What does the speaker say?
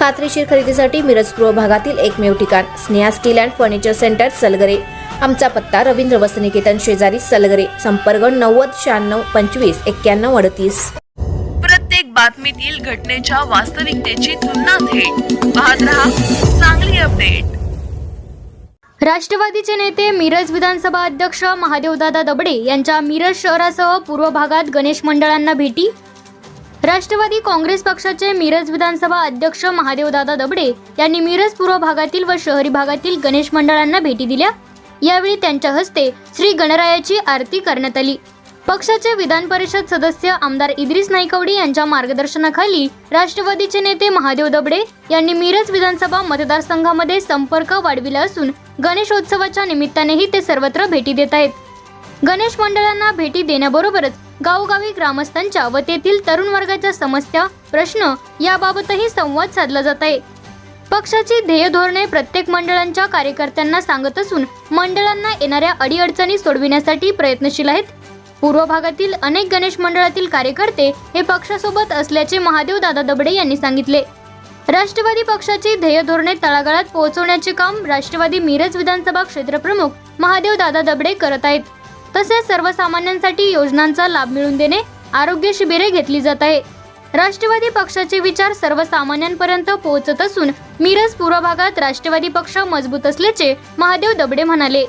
खात्रीशीर खरेदीसाठी मिरज पूर्व भागातील एकमेव ठिकाण Sneha steel and furniture centre Salgare. आमचा पत्ता रवींद्र वसनिकेतन शेजारी सलगरे संपर्क नव्वद शहाण्णव पंचवीस एक्क्याण्णव अडतीस. प्रत्येक बातमीतील घटनेच्या वास्तविकतेची तुलना थेट. पाहत रहा चांगली अपडेट. राष्ट्रवादीचे नेते मिरज विधानसभा अध्यक्ष महादेवदादा दबडे यांच्या मिरज शहरासह पूर्व भागात गणेश मंडळांना भेटी राष्ट्रवादी काँग्रेस पक्षाचे मिरज विधानसभा अध्यक्ष महादेवदादा दबडे यांनी मिरज पूर्व भागातील व शहरी भागातील गणेश मंडळांना भेटी दिल्या. यावेळी त्यांच्या हस्ते श्री गणरायाची आरती करण्यात आली. पक्षाचे विधान परिषद सदस्य आमदार इद्रिस नाईकवडी यांच्या मार्गदर्शनाखाली राष्ट्रवादीचे नेते महादेव दबडे यांनी मिरज विधानसभा मतदारसंघामध्ये संपर्क वाढविला असून गणेशोत्सवाच्या निमित्तानेही ते सर्वत्र भेटी देत आहेत. गणेश मंडळांना भेटी देण्याबरोबरच गावोगावी ग्रामस्थांच्या व तेथील तरुण वर्गाच्या समस्या प्रश्न याबाबतही संवाद साधला जात आहे. पक्षाची ध्येय धोरणे प्रत्येक मंडळांच्या कार्यकर्त्यांना सांगत असून मंडळांना येणाऱ्या अडीअडचणी सोडविण्यासाठी प्रयत्नशील आहेत. पूर्व भागातील अनेक गणेश मंडळातील कार्यकर्ते हे पक्षासोबत असल्याचे महादेव दादा दबडे यांनी सांगितले. राष्ट्रवादी पक्षाची ध्येय धोरणे तळागाळात पोहोचवण्याचे काम राष्ट्रवादी मिरज विधानसभा क्षेत्रप्रमुख महादेव दादा दबडे करत आहेत. तसेच सर्वसामान्यांसाठी योजनांचा लाभ मिळवून देणे आरोग्य शिबिरे घेतली जात आहे. राष्ट्रवादी पक्षाचे विचार सर्वसामान्यांपर्यंत पोहोचत असून मिरज पूर्व भागात राष्ट्रवादी पक्ष मजबूत असल्याचे महादेव दबडे म्हणाले.